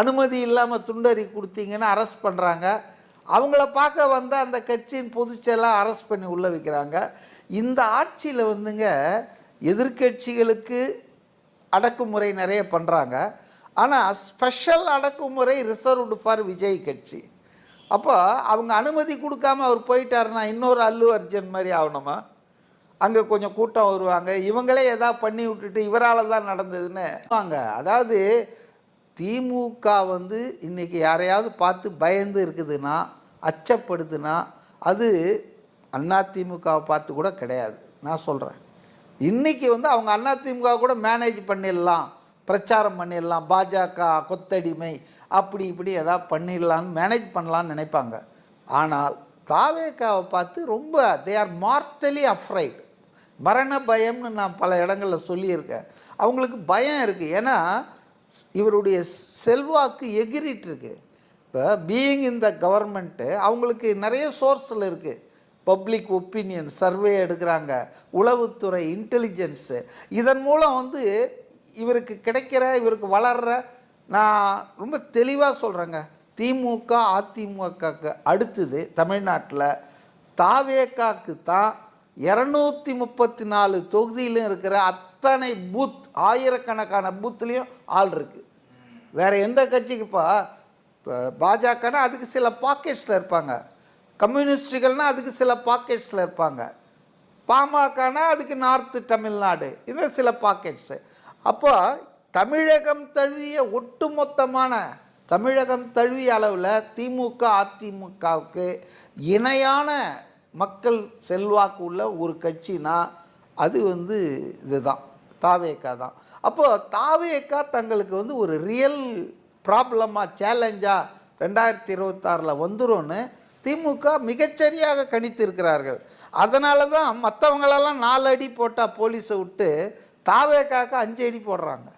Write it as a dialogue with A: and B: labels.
A: அனுமதி இல்லாமல் துண்டறி கொடுத்தீங்கன்னு அரெஸ்ட் பண்ணுறாங்க அவங்கள பார்க்க வந்த அந்த கட்சியின் பொதுச்செயலாக அரெஸ்ட் பண்ணி உள்ள வைக்கிறாங்க. இந்த ஆட்சியில் வந்துங்க எதிர்க்கட்சிகளுக்கு அடக்குமுறை நிறைய பண்ணுறாங்க ஆனால் ஸ்பெஷல் அடக்குமுறை ரிசர்வ்டு ஃபார் விஜய் கட்சி. அப்போ அவங்க அனுமதி கொடுக்காம அவர் போயிட்டாருன்னா இன்னொரு அல்லு அர்ஜுன் மாதிரி ஆகணுமா? அங்கே கொஞ்சம் கூட்டம் வருவாங்க. இவங்களே எதா பண்ணி விட்டுட்டு இவரால் தான் நடந்ததுன்னு. வாங்க அதாவது திமுக வந்து இன்றைக்கி யாரையாவது பார்த்து பயந்து இருக்குதுன்னா அச்சப்படுதுன்னா அது அண்ணா திமுகவை பார்த்து கூட கிடையாது. நான் சொல்கிறேன் இன்றைக்கி வந்து அவங்க அண்ணா திமுக கூட மேனேஜ் பண்ணிடலாம் பிரச்சாரம் பண்ணிடலாம் பாஜக கொத்தடிமை அப்படி இப்படி எதாவது பண்ணிடலான்னு மேனேஜ் பண்ணலான்னு நினைப்பாங்க. ஆனால் தாவேக்காவை பார்த்து ரொம்ப தே ஆர் மார்டலி அஃப்ரைட் மரண பயம்னு நான் பல இடங்களில் சொல்லியிருக்கேன். அவங்களுக்கு பயம் இருக்குது ஏன்னா இவருடைய செல்வாக்கு எகிரிட்டு இருக்கு இப்போ பீயிங் இந்த கவர்மெண்ட்டு அவங்களுக்கு நிறைய சோர்ஸில் இருக்குது பப்ளிக் ஒப்பீனியன் சர்வே எடுக்கிறாங்க. உளவுத்துறை இன்டெலிஜென்ஸு இதன் மூலம் வந்து இவருக்கு கிடைக்கிற இவருக்கு வளர்கிற நான் ரொம்ப தெளிவாக சொல்கிறேங்க திமுக அதிமுகக்கு அடுத்தது தமிழ்நாட்டில் தாவேக்காக்கு தான் இரநூத்தி முப்பத்தி நாலு தொகுதியிலும் இருக்கிற அத்தனை பூத் ஆயிரக்கணக்கான பூத்துலேயும் ஆள் இருக்குது வேற எந்த கட்சிக்கு இப்போ பாஜகனா அதுக்கு சில பாக்கெட்ஸில் இருப்பாங்க. கம்யூனிஸ்டுகள்னால் அதுக்கு சில பாக்கெட்ஸில் இருப்பாங்க. பாமகனா அதுக்கு நார்த்து தமிழ்நாடு. இது சில பாக்கெட்ஸு அப்போ தமிழகம் தழுவிய ஒட்டுமொத்தமான தமிழகம் தழுவிய அளவில் திமுக அதிமுகவுக்கு இணையான மக்கள் செல்வாக்கு உள்ள ஒரு கட்சினா அது வந்து இதுதான். தாவேக்கா தான். அப்போது தாவேக்கா தங்களுக்கு வந்து ஒரு ரியல் ப்ராப்ளமாக சேலஞ்சாக ரெண்டாயிரத்தி இருபத்தாறில் வந்துடும்னு திமுக மிகச்சரியாக கணித்திருக்கிறார்கள். அதனால தான் மற்றவங்களெல்லாம் நாலு அடி போட்டால் போலீஸை விட்டு தாவேக்காக்கு அஞ்சு அடி போடுறாங்க.